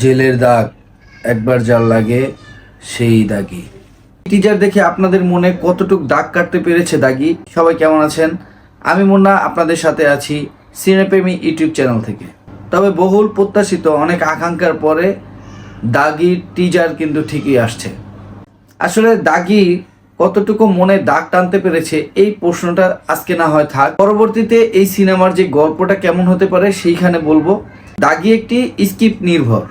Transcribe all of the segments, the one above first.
জেলের দাগ, একবার যার লাগে সেই দাগি টিজার দেখে আপনাদের মনে কতটুক দাগ কাটতে পেরেছে দাগি? সবাই কেমন আছেন? আমি মুন্না, আপনাদের সাথে আছি সিনেপ্রেমী ইউটিউব চ্যানেল থেকে। তবে বহুল প্রত্যাশিত অনেক আকাঙ্ক্ষার পরে দাগির টিজার কিন্তু ঠিকই আসছে। আসলে দাগি কতটুকু মনে দাগ টানতে পেরেছে এই প্রশ্নটা আজকে না হয় থাক। পরবর্তীতে এই সিনেমার যে গল্পটা কেমন হতে পারে সেইখানে বলব। দাগি একটি স্কিপ নির্ভর।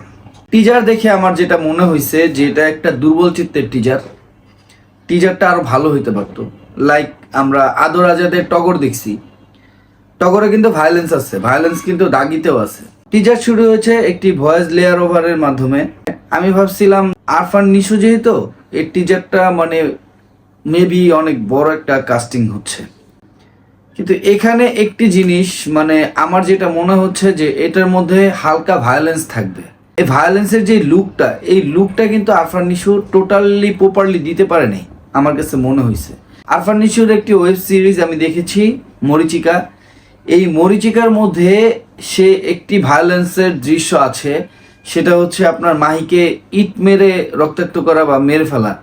টিজার দেখে আমার যেটা মনে হয়েছে যে এটা একটা দুর্বল চিত্তের টিজার টিজারটা আরও ভালো হইতে পারতো। লাইক আমরা আদর আজাদের টগর দেখছি। টগরে কিন্তু ভায়োলেন্স আছে ভায়োলেন্স কিন্তু দাগিতেও আছে। টিজার শুরু হয়েছে একটি ভয়েস লেয়ার ওভারের মাধ্যমে। আমি ভাবছিলাম, আরফান নিশু যেহেতু, এই টিজারটা মানে মেবি অনেক বড় একটা কাস্টিং হচ্ছে। কিন্তু এখানে একটি জিনিস মানে আমার যেটা মনে হচ্ছে যে এটার মধ্যে হালকা ভায়োলেন্স থাকবে। এই ভায়োলেন্সের যে লুকটা এই লুকটা কিন্তু আরফান নিশু টোটালি প্রপারলি দিতে পারে নাই, আমার কাছে মনে হয়েছে আরফান নিশুর একটি ওয়েব সিরিজ আমি দেখেছি, মরিচিকা। এই মরিচিকার মধ্যে সে একটি ভায়োলেন্সের দৃশ্য আছে, সেটা হচ্ছে আপনার মাহিকে ইট মেরে রক্তাক্ত করা বা মেরে ফেলা।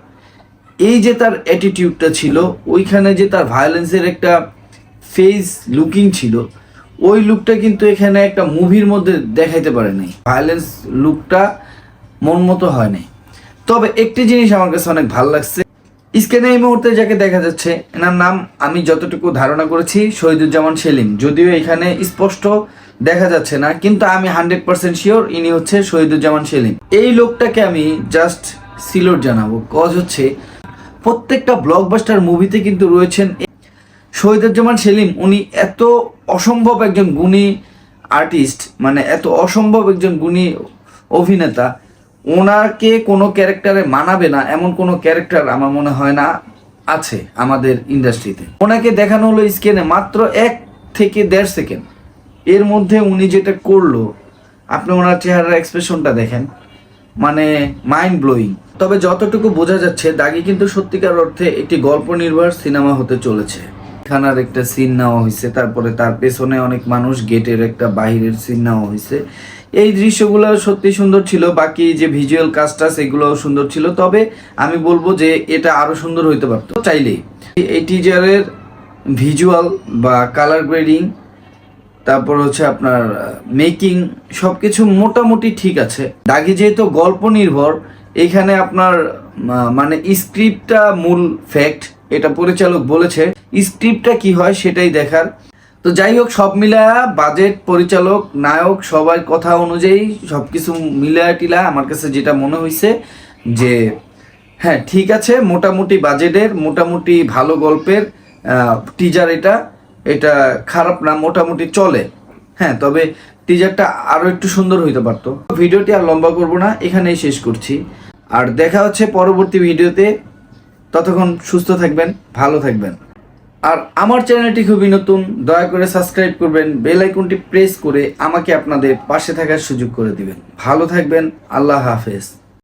এই যে তার অ্যাটিটিউডটা ছিল, ওইখানে যে তার ভায়োলেন্সের একটা ফেস লুকিং ছিল, ওই লুকটা কিন্তু এখানে একটা মুভির মধ্যে দেখাইতে পারে নাই। ভায়োলেন্স লুকটা মন মতো হয় নাই। তবে একটি জিনিস আমার কাছে অনেক ভালো লাগছে। স্ক্রিনে এই মুহূর্তে যাকে দেখা যাচ্ছে, এনার নাম আমি যতটুকু ধারণা করেছি, শহীদুজ্জামান সেলিম। যদিও এখানে স্পষ্ট দেখা যাচ্ছে না, কিন্তু আমি হান্ড্রেড পার্সেন্ট শিওর ইনি হচ্ছে শহীদুজ্জামান সেলিম। এই লোকটাকে আমি জাস্ট সিলোট জানাব। কজ হচ্ছে, প্রত্যেকটা ব্লকবাস্টার মুভিতে কিন্তু রয়েছেন শহীদুজ্জামান সেলিম, উনি এত অসম্ভব একজন গুণী আর্টিস্ট মানে এত অসম্ভব একজন গুণী অভিনেতা, ওনাকে কোনো ক্যারেক্টারে মানাবে না, এমন কোনো ক্যারেক্টার আমার মনে হয় না আছে আমাদের ইন্ডাস্ট্রিতে ওনাকে দেখানো হলো স্ক্রিনে মাত্র এক থেকে দেড় সেকেন্ড এর মধ্যে উনি যেটা করল, আপনি ওনার চেহারার এক্সপ্রেশনটা দেখেন মানে মাইন্ড ব্লোয়িং তবে যতটুকু বোঝা যাচ্ছে, দাগি কিন্তু সত্যিকার অর্থে একটি গল্প নির্ভর সিনেমা হতে চলেছে। খানার একটা সিন নেওয়া হয়েছে, তারপরে তার পেছনে অনেক মানুষ, গেটের একটা বাহিরের সিন নেওয়া হয়েছে। এই দৃশ্যগুলো সত্যি সুন্দর ছিল, বাকি যে ভিজুয়াল কাজটা সেগুলোও সুন্দর ছিল, তবে আমি বলব যে এটা আরও সুন্দর হইতে পারতো। চাইলেই এই টিজারের ভিজুয়াল বা কালার গ্রেডিং তারপর হচ্ছে আপনার মেকিং সব কিছু মোটামুটি ঠিক আছে। দাগি যেহেতু গল্প নির্ভর, এখানে আপনার মানে স্ক্রিপ্টটা মূল ফ্যাক্ট এটা পরিচালক বলেছে, স্ক্রিপ্টটা কি হয় সেটাই দেখার। তো যাই হোক, সব মিলায়া বাজেট পরিচালক, নায়ক সবার কথা অনুযায়ী সব কিছু মিলায়া টিলা আমার কাছে যেটা মনে হয়েছে যে হ্যাঁ ঠিক আছে, মোটামুটি বাজেটের মোটামুটি ভালো গল্পের টিজার এটা এটা খারাপ না, মোটামুটি চলে। হ্যাঁ তবে টিজারটা আরও একটু সুন্দর হইতে পারতো। ভিডিওটি আর লম্বা করব না, এখানেই শেষ করছি। আর দেখা হচ্ছে পরবর্তী ভিডিওতে। ততক্ষণ সুস্থ থাকবেন, ভালো থাকবেন। আর আমার চ্যানেলটি খুবই নতুন, দয়া করে সাবস্ক্রাইব করবেন, বেল আইকনটি প্রেস করে আমাকে আপনাদের পাশে থাকার সুযোগ করে দিবেন। ভালো থাকবেন, আল্লাহ হাফেজ।